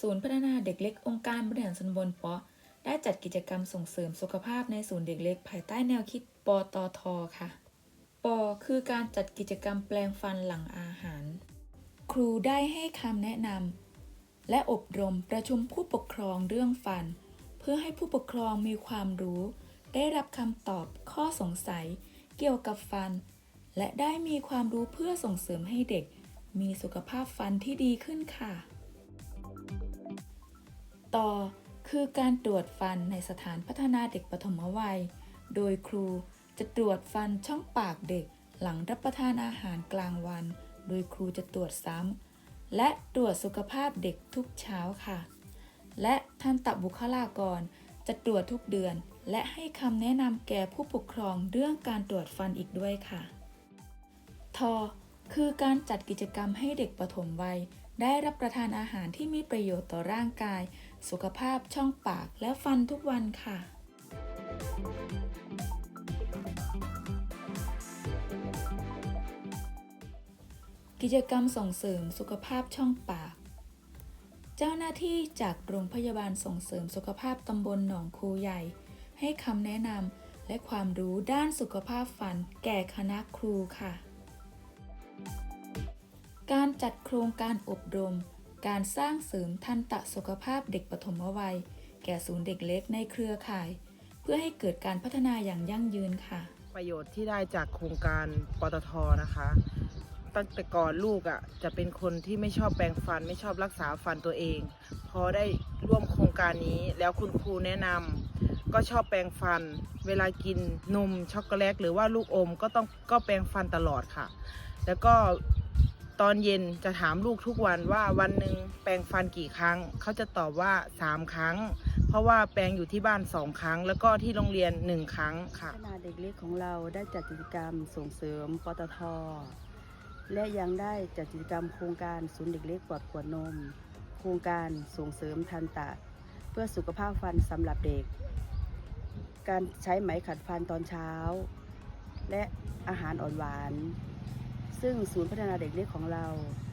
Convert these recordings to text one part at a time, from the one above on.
ศูนย์พัฒนาเด็กเล็กองค์การบริหารส่วนบลปอได้จัดกิจกรรมส่งเสริมสุขภาพในศูนย์เด็กเล็ก ภายใต้แนวคิดปตทค่ะปคือการจัดกิจกรรมแปลงฟันหลังอาหาร ครูได้ให้คำแนะนำและอบรมประชุมผู้ปกครองเรื่องฟัน เพื่อให้ผู้ปกครองมีความรู้ ได้รับคำตอบข้อสงสัย เกี่ยวกับฟัน และได้มีความรู้เพื่อส่งเสริมให้เด็ก มีสุขภาพฟันที่ดีขึ้นค่ะ ต่อคือการตรวจฟันในสถานพัฒนาเด็กปฐมวัย โดยครูจะตรวจฟันช่องปากเด็กหลังรับประทานอาหารกลางวัน โดยครูจะตรวจซ้ำและตรวจสุขภาพเด็กทุกเช้าค่ะ และทันตบุคลากรจะตรวจทุกเดือน และให้คำแนะนำแก่ผู้ปกครองเรื่องการตรวจฟันอีกด้วยค่ะ ทอคือการจัดกิจกรรมให้เด็กปฐมวัย ได้รับประทานอาหารที่มีประโยชน์ต่อร่างกาย สุขภาพช่องปากและฟันทุกวันค่ะ กิจกรรมส่งเสริมสุขภาพช่องปาก เจ้าหน้าที่จากโรงพยาบาลส่งเสริมสุขภาพตำบลหนองคูใหญ่ ให้คำแนะนำและความรู้ด้านสุขภาพฟันแก่คณะครูค่ะ การจัดโครงการอบรม การสร้างเสริมทันตสุขภาพเด็กปฐมวัย แก่ศูนย์เด็กเล็กในเครือข่าย เพื่อให้เกิดการพัฒนาอย่างยั่งยืนค่ะ ประโยชน์ที่ได้จากโครงการปตทนะคะ ตั้งแต่ก่อนลูกอะ่ะจะเป็นคนที่ไม่ชอบแปรงฟัน ไม่ชอบรักษาฟันตัวเอง พอได้ร่วมโครงการนี้แล้วคุณครูแนะนำก็ชอบแปรงฟัน เวลากินนมช็อกโกแลตหรือว่าลูกอมก็ต้องก็แปรงฟันตลอดค่ะ แล้วก็ ตอนเย็นจะถามลูกทุกวันว่าวันหนึ่งแปรงฟันกี่ครั้ง เขาจะตอบว่า 3 ครั้ง เพราะว่าแปรงอยู่ที่บ้านสองครั้ง แล้วก็ที่โรงเรียนหนึ่งครั้งค่ะพัฒนาเด็กเล็กของเราได้จัดกิจกรรมส่งเสริมปตท และยังได้จัดกิจกรรมโครงการศูนย์เด็กเล็กปลอดขวดนม โครงการส่งเสริมทันตะ เพื่อสุขภาพฟันสำหรับเด็ก การใช้ไหมขัดฟันตอนเช้า และอาหารอ่อนหวาน ซึ่งศูนย์พัฒนาเด็กเล็กของเรา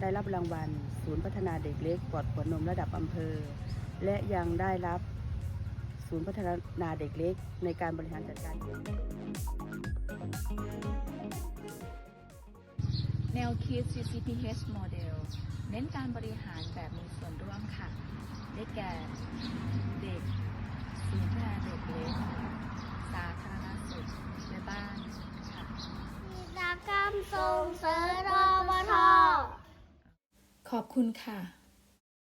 ได้รับรางวัล ศูนย์พัฒนาเด็กเล็กปลอดขวดนมระดับอำเภอ และยังได้รับศูนย์พัฒนาเด็กเล็กในการบริหารจัดการ แนวคิด CCPH Model เน้นการบริหารแบบมีส่วนร่วมค่ะ ได้แก่เด็กศูนย์พัฒนาเด็กเล็ก สาธารณสุขและบ้านค่ะ กิจกรรม ส่งเสริมรอบทขอบคุณค่ะ